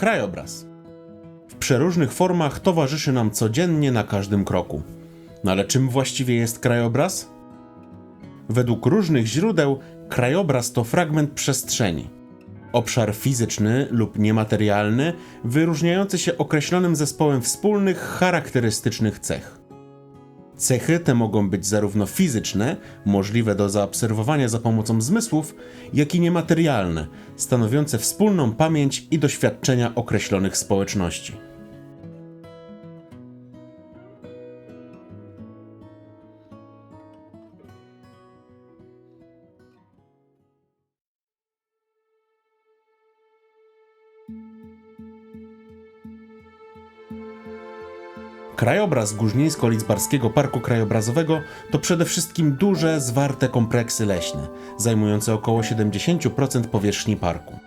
krajobraz. W przeróżnych formach towarzyszy nam codziennie na każdym kroku. No ale czym właściwie jest krajobraz? Według różnych źródeł krajobraz to fragment przestrzeni. Obszar fizyczny lub niematerialny, wyróżniający się określonym zespołem wspólnych, charakterystycznych cech. Cechy te mogą być zarówno fizyczne, możliwe do zaobserwowania za pomocą zmysłów, jak i niematerialne, stanowiące wspólną pamięć i doświadczenia określonych społeczności. Krajobraz Górnieńsko-Lidzbarskiego Parku Krajobrazowego to przede wszystkim duże, zwarte kompleksy leśne, zajmujące około 70% powierzchni parku,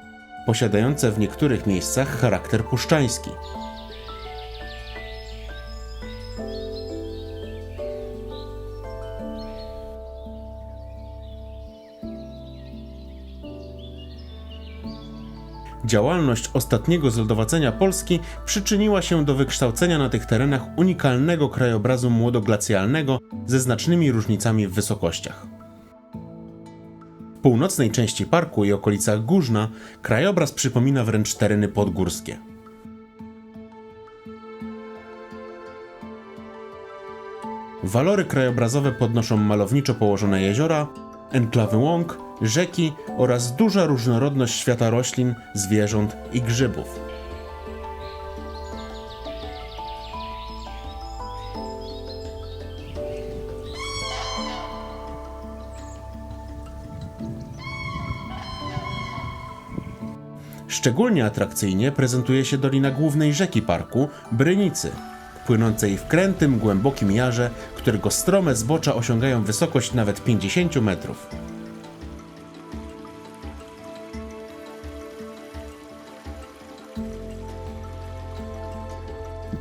posiadające w niektórych miejscach charakter puszczański. Działalność ostatniego zlodowacenia Polski przyczyniła się do wykształcenia na tych terenach unikalnego krajobrazu młodoglacjalnego ze znacznymi różnicami w wysokościach. W północnej części parku i okolicach Górzna krajobraz przypomina wręcz tereny podgórskie. Walory krajobrazowe podnoszą malowniczo położone jeziora, enklawy łąk, rzeki oraz duża różnorodność świata roślin, zwierząt i grzybów. Szczególnie atrakcyjnie prezentuje się dolina głównej rzeki parku, Brynicy, płynącej w krętym, głębokim jarze, którego strome zbocza osiągają wysokość nawet 50 metrów.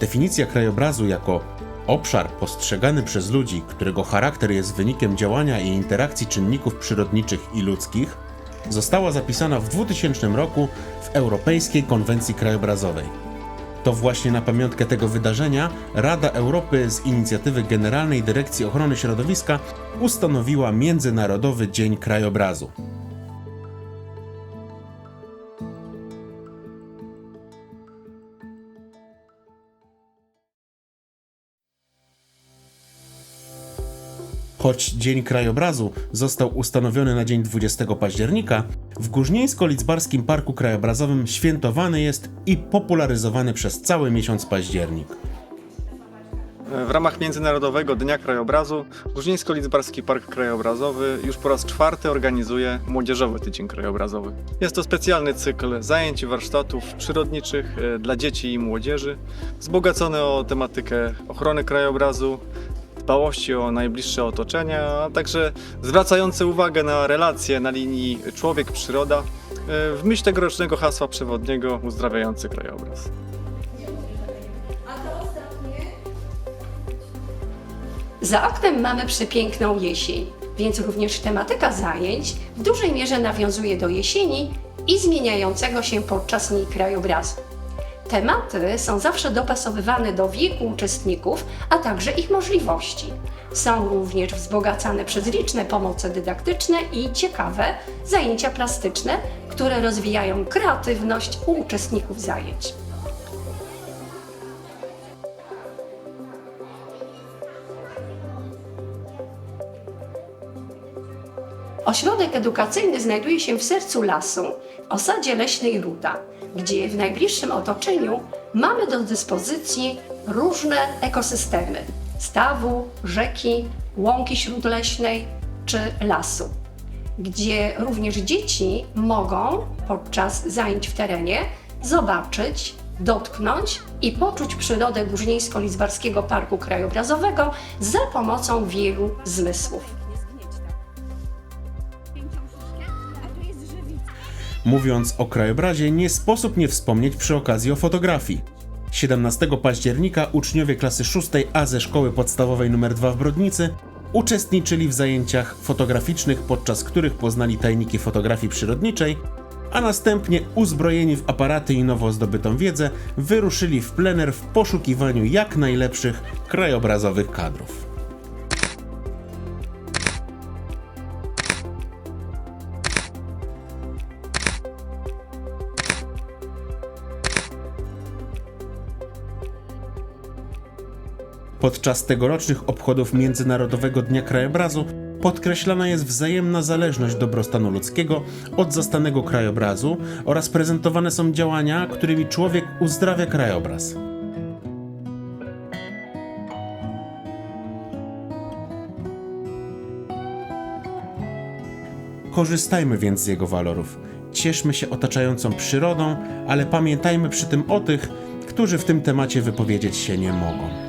Definicja krajobrazu jako obszar postrzegany przez ludzi, którego charakter jest wynikiem działania i interakcji czynników przyrodniczych i ludzkich, została zapisana w 2000 roku w Europejskiej Konwencji Krajobrazowej. To właśnie na pamiątkę tego wydarzenia Rada Europy z inicjatywy Generalnej Dyrekcji Ochrony Środowiska ustanowiła Międzynarodowy Dzień Krajobrazu. Choć Dzień Krajobrazu został ustanowiony na dzień 20 października, w Górnieńsko-Lidzbarskim Parku Krajobrazowym świętowany jest i popularyzowany przez cały miesiąc październik. W ramach Międzynarodowego Dnia Krajobrazu Górzyńsko-Lidzbarski Park Krajobrazowy już po raz czwarty organizuje Młodzieżowy Tydzień Krajobrazowy. Jest to specjalny cykl zajęć i warsztatów przyrodniczych e, dla dzieci i młodzieży, wzbogacony o tematykę ochrony krajobrazu, dbałości o najbliższe otoczenie, a także zwracający uwagę na relacje na linii człowiek-przyroda e, w myśl tegorocznego hasła przewodniego Uzdrawiający krajobraz. Za oknem mamy przepiękną jesień, więc również tematyka zajęć w dużej mierze nawiązuje do jesieni i zmieniającego się podczas niej krajobrazu. Tematy są zawsze dopasowywane do wieku uczestników, a także ich możliwości. Są również wzbogacane przez liczne pomoce dydaktyczne i ciekawe zajęcia plastyczne, które rozwijają kreatywność u uczestników zajęć. Ośrodek edukacyjny znajduje się w sercu lasu, w osadzie leśnej Ruda, gdzie w najbliższym otoczeniu mamy do dyspozycji różne ekosystemy stawu, rzeki, łąki śródleśnej czy lasu, gdzie również dzieci mogą podczas zajęć w terenie zobaczyć, dotknąć i poczuć przyrodę Górzyńsko-Lizbarskiego Parku Krajobrazowego za pomocą wielu zmysłów. Mówiąc o krajobrazie, nie sposób nie wspomnieć przy okazji o fotografii. 17 października uczniowie klasy 6 A ze szkoły podstawowej nr 2 w Brodnicy uczestniczyli w zajęciach fotograficznych, podczas których poznali tajniki fotografii przyrodniczej a następnie uzbrojeni w aparaty i nowo zdobytą wiedzę, wyruszyli w plener w poszukiwaniu jak najlepszych krajobrazowych kadrów. Podczas tegorocznych obchodów Międzynarodowego Dnia Krajobrazu podkreślana jest wzajemna zależność dobrostanu ludzkiego od zastanego krajobrazu oraz prezentowane są działania, którymi człowiek uzdrawia krajobraz. Korzystajmy więc z jego walorów. Cieszmy się otaczającą przyrodą, ale pamiętajmy przy tym o tych, którzy w tym temacie wypowiedzieć się nie mogą.